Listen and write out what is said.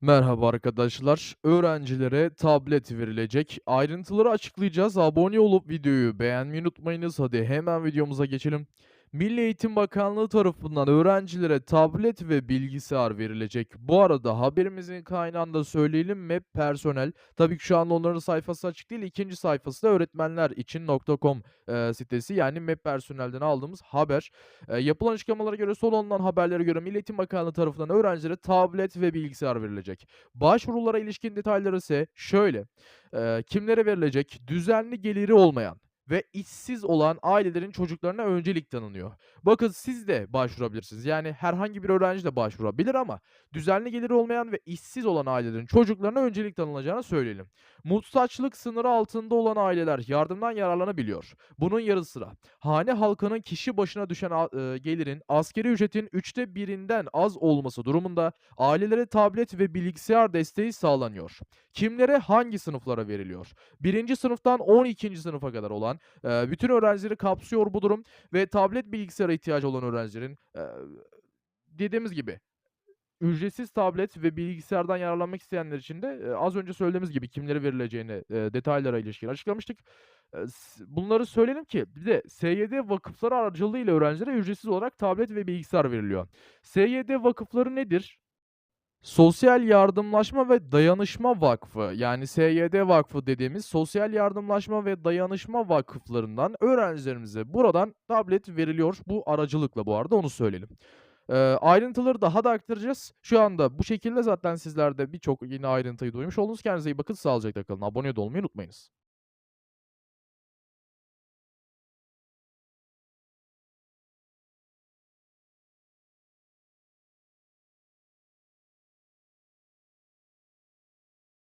Merhaba arkadaşlar. Öğrencilere tablet verilecek. Ayrıntıları açıklayacağız. Abone olup videoyu beğenmeyi unutmayınız. Hadi hemen videomuza geçelim. Milli Eğitim Bakanlığı tarafından öğrencilere tablet ve bilgisayar verilecek. Bu arada haberimizin kaynağını da söyleyelim. MEP personel. Tabii ki şu anda onların sayfası açık değil. İkinci sayfası da öğretmenler için.com e, sitesi. Yani MEP personelden aldığımız haber. E, yapılan açıklamalara göre son alınan haberlere göre Milli Eğitim Bakanlığı tarafından öğrencilere tablet ve bilgisayar verilecek. Başvurulara ilişkin detayları ise şöyle. Eee, kimlere verilecek? Düzenli geliri olmayan ve işsiz olan ailelerin çocuklarına öncelik tanınıyor. Bakın siz de başvurabilirsiniz. Yani herhangi bir öğrenci de başvurabilir ama düzenli geliri olmayan ve işsiz olan ailelerin çocuklarına öncelik tanınacağını söyleyelim. Muhtaçlık sınırı altında olan aileler yardımdan yararlanabiliyor. Bunun yanı sıra hane halkının kişi başına düşen eee, gelirin asgari ücretin üçte birinden az olması durumunda ailelere tablet ve bilgisayar desteği sağlanıyor. Kimlere hangi sınıflara veriliyor? Birinci sınıftan 12. sınıfa kadar olan eee, bütün öğrencileri kapsıyor bu durum ve tablet bilgisayara ihtiyacı olan öğrencilerin eee, dediğimiz gibi ücretsiz tablet ve bilgisayardan yararlanmak isteyenler için de eee, az önce söylediğimiz gibi kimlere verileceğini eee, detaylara ilişkin açıklamıştık. S- bunları söyleyelim ki bir de SYD vakıfları aracılığıyla öğrencilere ücretsiz olarak tablet ve bilgisayar veriliyor. SYD vakıfları nedir? Sosyal Yardımlaşma ve Dayanışma Vakfı yani SYD Vakfı dediğimiz Sosyal Yardımlaşma ve Dayanışma Vakıflarından öğrencilerimize buradan tablet veriliyor. Bu aracılıkla bu arada onu söyleyelim. Eee, ayrıntıları daha da aktaracağız. Şu anda bu şekilde zaten sizler de birçok yeni ayrıntıyı duymuş oldunuz. Kendinize iyi bakın, sağlıcakla kalın. Abone olmayı unutmayınız.